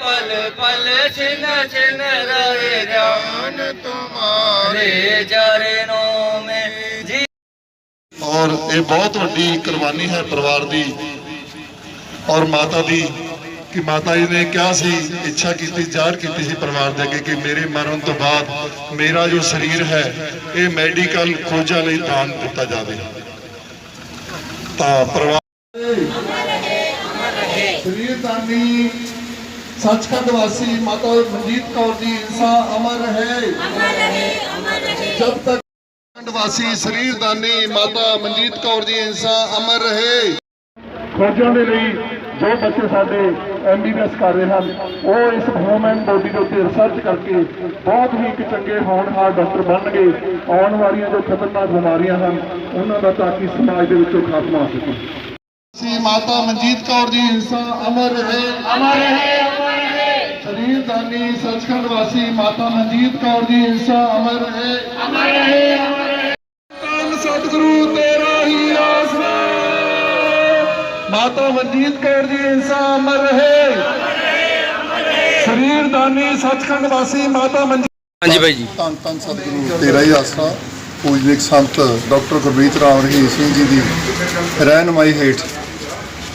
ਪਲ ਪਲ ਛਿਨ ਛਿਨ ਜਾਨ ਤੁਮਾਰੇ ਚਾਰੇ ਨੋਮੇ ਜੀ ਔਰ ਇਹ ਬਹੁਤ ਵੱਡੀ ਕੁਰਬਾਨੀ ਹੈ ਪਰਿਵਾਰ ਦੀ ਔਰ ਮਾਤਾ ਦੀ ਕਿ ਮਾਤਾ ਜੀ ਨੇ ਕਿਹਾ ਸੀ ਇੱਛਾ ਕੀਤੀ ਜ਼ਾਹਰ ਕੀਤੀ ਸੀ ਪਰਿਵਾਰ ਦੇ ਅੱਗੇ ਕਿ ਮੇਰੇ ਮਰਨ ਤੋਂ ਬਾਅਦ ਮੇਰਾ ਜੋ ਸਰੀਰ ਹੈ ਇਹ ਮੈਡੀਕਲ ਖੋਜਾਂ ਲਈ ਦਾਨ ਦਿੱਤਾ ਜਾਵੇ ਤਾਂ ਪਰਿਵਾਰ ਸਰੀਰ ਦਾਨੀ ਸੱਚਖੰਡ ਵਾਸੀ ਮਾਤਾ ਮਨਜੀਤ ਕੌਰ ਜੀ ਇਨਸਾ ਅਮਰ ਹੈ ਜਬ ਤੱਕ ਸੱਚਖੰਡ ਵਾਸੀ ਸਰੀਰ ਦਾਨੀ ਮਾਤਾ ਮਨਜੀਤ ਕੌਰ ਜੀ ਇਨਸਾ ਅਮਰ ਰਹੇ ਖੋਜਾਂ ਦੇ ਲਈ ਜੋ ਬੱਚੇ ਸਾਡੇ ਐਮਬੀਬੀਐਸ ਕਰ ਰਹੇ ਹਨ ਉਹ ਇਸ ਹਿਊਮਨ ਬੋਡੀ ਦੇ ਉੱਤੇ ਰਿਸਰਚ ਕਰਕੇ ਬਹੁਤ ਹੀ ਇੱਕ ਚੰਗੇ ਹੋਣਹਾਰ ਡਾਕਟਰ ਬਣਨਗੇ ਆਉਣ ਵਾਲੀਆਂ ਜੋ ਖਤਰਨਾਕ ਬਿਮਾਰੀਆਂ ਹਨ ਉਹਨਾਂ ਦਾ ਤਾਂ ਕਿ ਸਮਾਜ ਦੇ ਵਿੱਚੋਂ ਖਾਤਮਾ ਹੋ ਸਕੇ। ਸੀ ਮਾਤਾ ਮਨਜੀਤ ਕੌਰ ਜੀ ਇਨਸਾ ਅਮਰ ਰਹੇ। ਅਮਰ ਰਹੇ ਅਮਰ ਰਹੇ। ਸਰੀਰ ਦਾਨੀ ਸੱਚਖੰਡ ਵਾਸੀ ਮਾਤਾ ਮਨਜੀਤ ਕੌਰ ਜੀ ਇਨਸਾ ਅਮਰ ਰਹੇ। ਅਮਰ ਰਹੇ ਅਮਰ ਰਹੇ। ਧੰਨ ਸਤਿਗੁਰੂ। ਮਾਤਾ ਮਨਜੀਤ ਕੌਰ ਜੀ ਇਨਸਾ ਅਮਰ ਰਹੇ। ਸਰੀਰ ਦਾਨੀ ਸੱਚਖੰਡ ਵਾਸੀ ਮਾਤਾ ਮਨਜੀਤ ਹਾਂਜੀ ਭਾਈ ਜੀ। ਧੰਨ ਧੰਨ ਸਤਿਗੁਰੂ ਤੇਰਾ ਹੀ ਆਸਰਾ। ਪੂਜਨਿਕ ਸੰਤ ਡਾਕਟਰ ਗੁਰਬੀਤ ਰਾਮ ਰਹੀਮ ਸਿੰਘ ਜੀ ਦੀ ਰਹਿਨਮਾਈ ਹੇਠ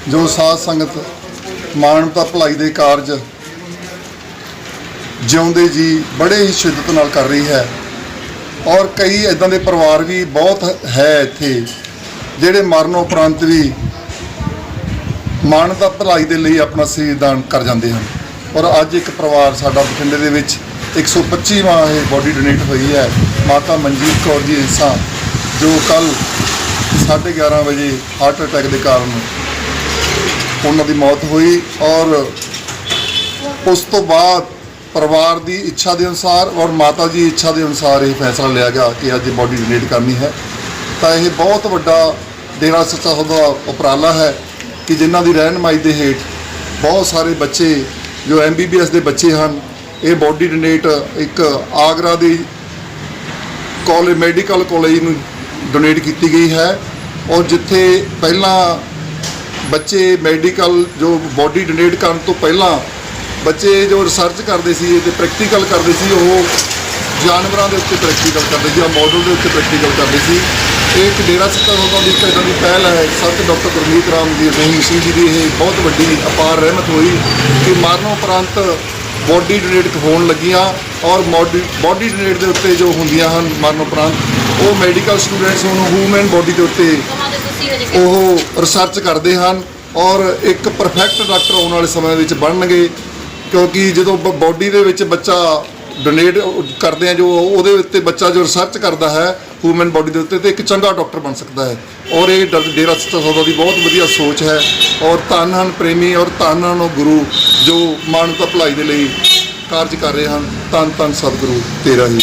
ਜੋ ਸਾਧ ਸੰਗਤ ਮਾਨਵਤਾ ਭਲਾਈ ਦੇ ਕਾਰਜ ਜਿਉਂਦੇ ਜੀ ਬੜੇ ਹੀ ਸ਼ਿੱਦਤ ਨਾਲ ਕਰ ਰਹੀ ਹੈ। ਔਰ ਕਈ ਇਦਾਂ ਦੇ ਪਰਿਵਾਰ ਵੀ ਬਹੁਤ ਹੈ ਇੱਥੇ ਜਿਹੜੇ ਮਰਨ ਉਪਰੰਤ ਵੀ ਮਾਨਵਤਾ ਭਲਾਈ ਦੇ ਲਈ ਆਪਣਾ ਸਰੀਰ ਦਾਨ ਕਰ ਜਾਂਦੇ ਹਨ। ਔਰ ਅੱਜ ਇੱਕ ਪਰਿਵਾਰ ਸਾਡਾ ਬਠਿੰਡੇ ਦੇ ਵਿੱਚ 125ਵਾਂ ਇਹ ਬੋਡੀ ਡੋਨੇਟ ਹੋਈ ਹੈ। ਮਾਤਾ ਮਨਜੀਤ ਕੌਰ ਜੀ ਇਨਸਾ ਜੋ ਕੱਲ 11:30 ਵਜੇ ਹਾਰਟ ਅਟੈਕ ਦੇ ਕਾਰਨ ਉਹਨਾਂ ਦੀ ਮੌਤ ਹੋਈ ਔਰ ਉਸ ਤੋਂ ਬਾਅਦ ਪਰਿਵਾਰ ਦੀ ਇੱਛਾ ਦੇ ਅਨੁਸਾਰ ਔਰ ਮਾਤਾ ਜੀ ਇੱਛਾ ਦੇ ਅਨੁਸਾਰ ਇਹ ਫੈਸਲਾ ਲਿਆ ਗਿਆ ਕਿ ਅੱਜ ਬੋਡੀ ਡੋਨੇਟ ਕਰਨੀ ਹੈ। ਤਾਂ ਇਹ ਬਹੁਤ ਵੱਡਾ ਡੇਰਾ ਸੱਚਾ ਸੌਦਾ ਉਪਰਾਲਾ ਹੈ। ਕਿ ਜਿਨ੍ਹਾਂ ਦੀ ਰਹਿਨਮਾਈ ਦੇ ਹੇਠ ਬਹੁਤ ਸਾਰੇ ਬੱਚੇ, ਜੋ ਐਮਬੀਬੀਐਸ ਦੇ ਬੱਚੇ ਹਨ, ਇਹ ਬੋਡੀ ਡੋਨੇਟ ਇੱਕ ਆਗਰਾ ਦੀ ਕਾਲਜ ਮੈਡੀਕਲ ਕਾਲਜ ਨੂੰ ਡੋਨੇਟ ਕੀਤੀ ਗਈ ਹੈ ਔਰ ਜਿੱਥੇ ਪਹਿਲਾਂ ਬੱਚੇ ਮੈਡੀਕਲ ਜੋ ਬੋਡੀ ਡੋਨੇਟ ਕਰਨ ਤੋਂ ਪਹਿਲਾਂ ਬੱਚੇ ਜੋ ਰਿਸਰਚ ਕਰਦੇ ਸੀ ਤੇ ਪ੍ਰੈਕਟੀਕਲ ਕਰਦੇ ਸੀ, ਉਹ ਜਾਨਵਰਾਂ ਦੇ ਉੱਤੇ ਪ੍ਰੈਕਟੀਕਲ ਕਰਦੇ ਸੀ ਜਾਂ ਮਾਡਲ ਦੇ ਉੱਤੇ ਪ੍ਰੈਕਟੀਕਲ ਕਰਦੇ ਸੀ। ਇਹ ਇੱਕ ਡੇਰਾ ਸੱਚਾ ਸੌਦਾ ਦੀ ਇੱਕ ਇੱਦਾਂ ਦੀ ਪਹਿਲ ਹੈ, ਸੰਤ ਡਾਕਟਰ ਗੁਰਮੀਤ ਰਾਮ ਜੀ ਰਹੀਮ ਸਿੰਘ ਜੀ ਦੀ ਇਹ ਬਹੁਤ ਵੱਡੀ ਅਪਾਰ ਰਹਿਮਤ ਹੋਈ ਕਿ ਮਰਨ ਉਪਰੰਤ ਬੋਡੀ ਡੋਨੇਟ ਹੋਣ ਲੱਗੀਆਂ ਔਰ ਬੋਡੀ ਡੋਨੇਟ ਦੇ ਉੱਤੇ ਜੋ ਹੁੰਦੀਆਂ ਹਨ ਮਰਨ ਉਪਰੰਤ, ਉਹ ਮੈਡੀਕਲ ਸਟੂਡੈਂਟਸ ਉਹਨੂੰ ਹਿਊਮਨ ਬੋਡੀ ਦੇ ਉੱਤੇ ਉਹ ਰਿਸਰਚ ਕਰਦੇ ਹਨ ਔਰ ਇੱਕ ਪਰਫੈਕਟ ਡਾਕਟਰ ਆਉਣ ਵਾਲੇ ਸਮੇਂ ਵਿੱਚ ਬਣਨਗੇ। ਕਿਉਂਕਿ ਜਦੋਂ ਬੋਡੀ ਦੇ ਵਿੱਚ ਬੱਚਾ ਡੋਨੇਟ ਕਰਦੇ ਆ ਜੋ ਉਹਦੇ ਉੱਤੇ ਬੱਚਾ ਜੋ ਰਿਸਰਚ ਕਰਦਾ ਹੈ ਹਿਊਮਨ ਬੋਡੀ ਦੇ ਉੱਤੇ ਤੇ ਇੱਕ ਚੰਗਾ ਡਾਕਟਰ ਬਣ ਸਕਦਾ ਹੈ। ਔਰ ਇਹ ਡ- ਡੇਰਾ ਸੱਚਾ ਸੌਦਾ ਦੀ ਬਹੁਤ ਵਧੀਆ ਸੋਚ ਹੈ। ਔਰ ਧੰਨ ਹਨ ਪ੍ਰੇਮੀ ਔਰ ਧੰਨ ਹਨ ਉਹ ਗੁਰੂ ਜੋ ਮਾਨਵਤਾ ਭਲਾਈ ਦੇ ਲਈ ਕਾਰਜ ਕਰ ਰਹੇ ਹਨ। ਧੰਨ ਧੰਨ ਸਤਿਗੁਰੂ ਤੇਰਾ ਹੀ।